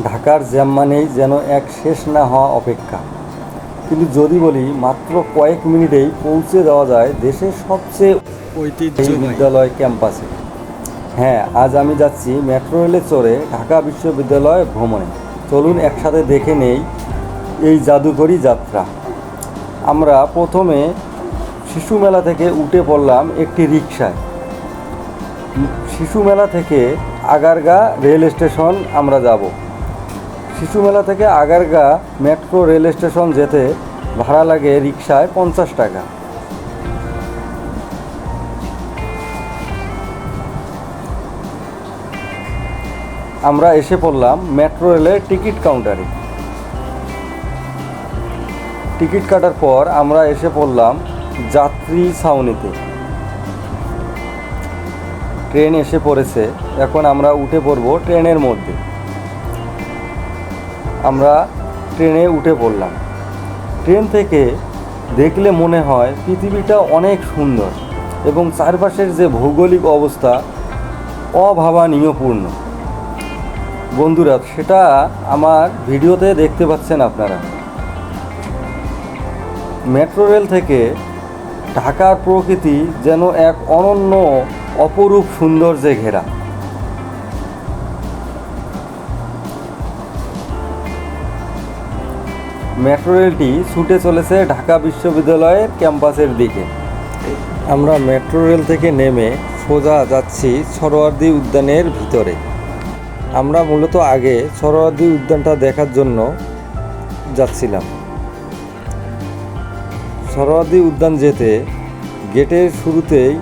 ঢাকার জ্যাম মানেই যেন এক শেষ না হওয়া অপেক্ষা। কিন্তু যদি বলি মাত্র কয়েক মিনিটেই পৌঁছে দেওয়া যায় দেশের সবচেয়ে এই ঐতিহ্যবাহী। বিদ্যালয় ক্যাম্পাসে। হ্যাঁ আজ আমি যাচ্ছি মেট্রো রেলে চড়ে ঢাকা বিশ্ববিদ্যালয় ভ্রমণে। চলুন একসাথে দেখে নেই এই জাদুকরী যাত্রা। আমরা প্রথমে শিশু মেলা থেকে উঠে পড়লাম একটি রিক্সায় শিশু মেলা থেকে আগারগা রেল স্টেশন আমরা যাব। শিশু মেলা থেকে আগারগা মেট্রো রেল স্টেশন যেতে ভাড়া লাগে রিক্সায় পঞ্চাশ টাকা। আমরা এসে পড়লাম মেট্রো রেলের টিকিট কাউন্টারে। টিকিট কাটার পর আমরা এসে পড়লাম যাত্রী ছাউনিতে। ট্রেন এসে পড়েছে, এখন আমরা উঠে পড়ব ট্রেনের মধ্যে। আমরা ট্রেনে উঠে পড়লাম। ট্রেন থেকে দেখলে মনে হয় পৃথিবীটা অনেক সুন্দর এবং চারপাশের যে ভৌগোলিক অবস্থা অভাবানীয়পূর্ণ। বন্ধুরা, সেটা আমার ভিডিওতে দেখতে পাচ্ছেন আপনারা। মেট্রো রেল থেকে ঢাকার প্রকৃতি যেন এক অনন্য, অপরূপ সৌন্দর্যে ঘেরা। মেট্রো রেলটি ছুটে চলেছে ঢাকা বিশ্ববিদ্যালয়ের ক্যাম্পাসের দিকে। আমরা মেট্রো রেল থেকে নেমে সোজা যাচ্ছি সরোয়ার্দি উদ্যানের ভিতরে। আমরা মূলত আগে সরোয়ার্দী উদ্যানটা দেখার জন্য যাচ্ছিলাম। সরোয়ার্দী উদ্যান যেতে গেটের শুরুতেই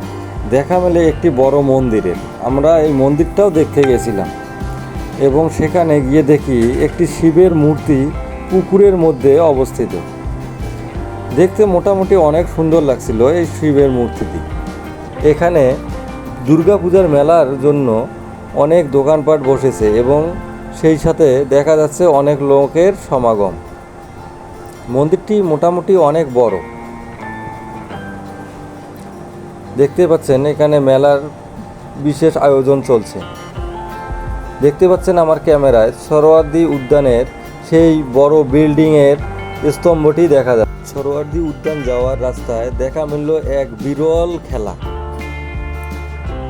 দেখা মেলে একটি বড় মন্দিরের। আমরা এই মন্দিরটাও দেখতে গেছিলাম এবং সেখানে গিয়ে দেখি একটি শিবের মূর্তি পুকুরের মধ্যে অবস্থিত। দেখতে মোটামুটি অনেক সুন্দর লাগছিল এই শিবের মূর্তিটি। এখানে দুর্গাপূজার মেলার জন্য অনেক দোকানপাট বসেছে এবং সেই সাথে দেখা যাচ্ছে অনেক লোকের সমাগম। মন্দিরটি মোটামুটি অনেক বড়। দেখতে পাচ্ছেন এখানে মেলার বিশেষ আয়োজন চলছে। দেখতে পাচ্ছেন আমার ক্যামেরায় সরোয়ার্দী উদ্যানের সেই বড় বিল্ডিংয়ের স্তম্ভটি দেখা যায়। সরোয়ার্দী উদ্যান যাওয়ার রাস্তায় দেখা মিলল এক বিরল খেলা।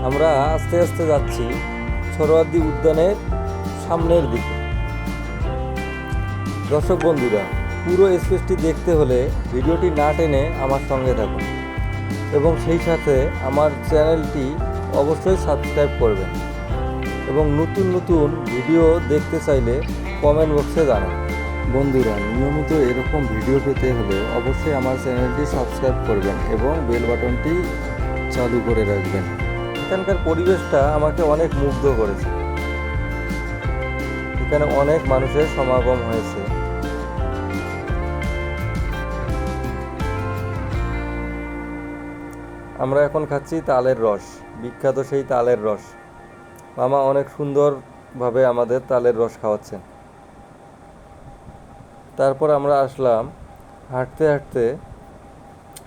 আমরা আস্তে আস্তে যাচ্ছি সরোয়ার্দী উদ্যানের সামনের দিকে। দর্শক বন্ধুরা, পুরো স্পেসটি দেখতে হলে ভিডিওটি না টেনে আমার সঙ্গে থাকুন এবং সেই সাথে আমার চ্যানেলটি অবশ্যই সাবস্ক্রাইব করবেন এবং নতুন নতুন ভিডিও দেখতে চাইলে কমেন্ট বক্সে জানান বন্ধুরা, নিয়মিত এরকম ভিডিও পেতে হলে অবশ্যই আমার চ্যানেলটি সাবস্ক্রাইব করবেন এবং বেল বাটনটি চালু করে রাখবেন। এখানকার পরিবেশটা আমাকে অনেক মুগ্ধ করেছে। এখানে অনেক মানুষের সমাগম হয়েছে। আমরা এখন খাচ্ছি তালের রস, বিখ্যাত সেই তালের রস। মামা অনেক সুন্দরভাবে আমাদের তালের রস খাওয়াচ্ছেন। তারপর আমরা আসলাম হাঁটতে হাঁটতে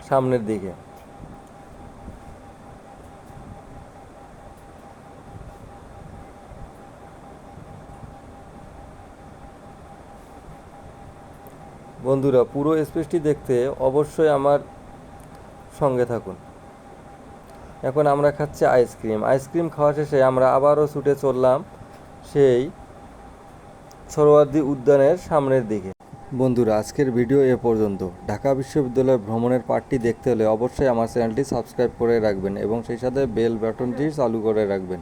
সামনের দিকে। বন্ধুরা, পুরো স্পেসটি দেখতে অবশ্যই আমার সঙ্গে থাকুন। এখন আমরা খাচ্ছি আইসক্রিম। আইসক্রিম খাওয়া শেষে আমরা আবারও ছুটে চললাম সেই সরোয়ার্দী উদ্যানের সামনের দিকে। বন্ধুরা, আজকের ভিডিও এ পর্যন্ত। ঢাকা বিশ্ববিদ্যালয় ভ্রমণের পার্টটি দেখতে হলে অবশ্যই আমার চ্যানেলটি সাবস্ক্রাইব করে রাখবেন এবং সেই সাথে বেল বাটনটি চালু করে রাখবেন।